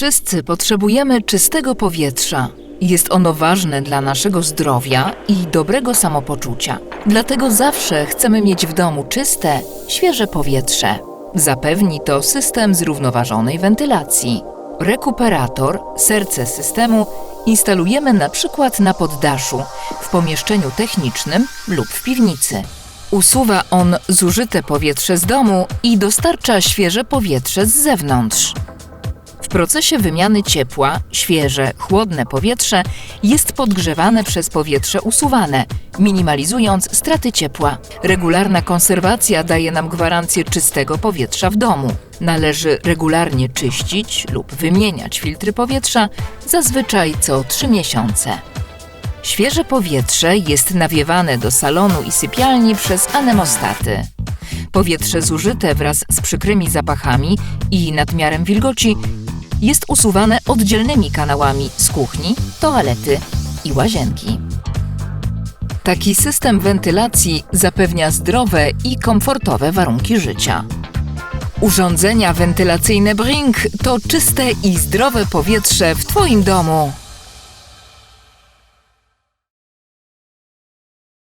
Wszyscy potrzebujemy czystego powietrza. Jest ono ważne dla naszego zdrowia i dobrego samopoczucia. Dlatego zawsze chcemy mieć w domu czyste, świeże powietrze. Zapewni to system zrównoważonej wentylacji. Rekuperator, serce systemu, instalujemy na przykład na poddaszu, w pomieszczeniu technicznym lub w piwnicy. Usuwa on zużyte powietrze z domu i dostarcza świeże powietrze z zewnątrz. Procesie wymiany ciepła świeże, chłodne powietrze jest podgrzewane przez powietrze usuwane, minimalizując straty ciepła. Regularna konserwacja daje nam gwarancję czystego powietrza w domu. Należy regularnie czyścić lub wymieniać filtry powietrza, zazwyczaj co 3 miesiące. Świeże powietrze jest nawiewane do salonu i sypialni przez anemostaty. Powietrze zużyte wraz z przykrymi zapachami i nadmiarem wilgoci jest usuwane oddzielnymi kanałami z kuchni, toalety i łazienki. Taki system wentylacji zapewnia zdrowe i komfortowe warunki życia. Urządzenia wentylacyjne Brink to czyste i zdrowe powietrze w Twoim domu.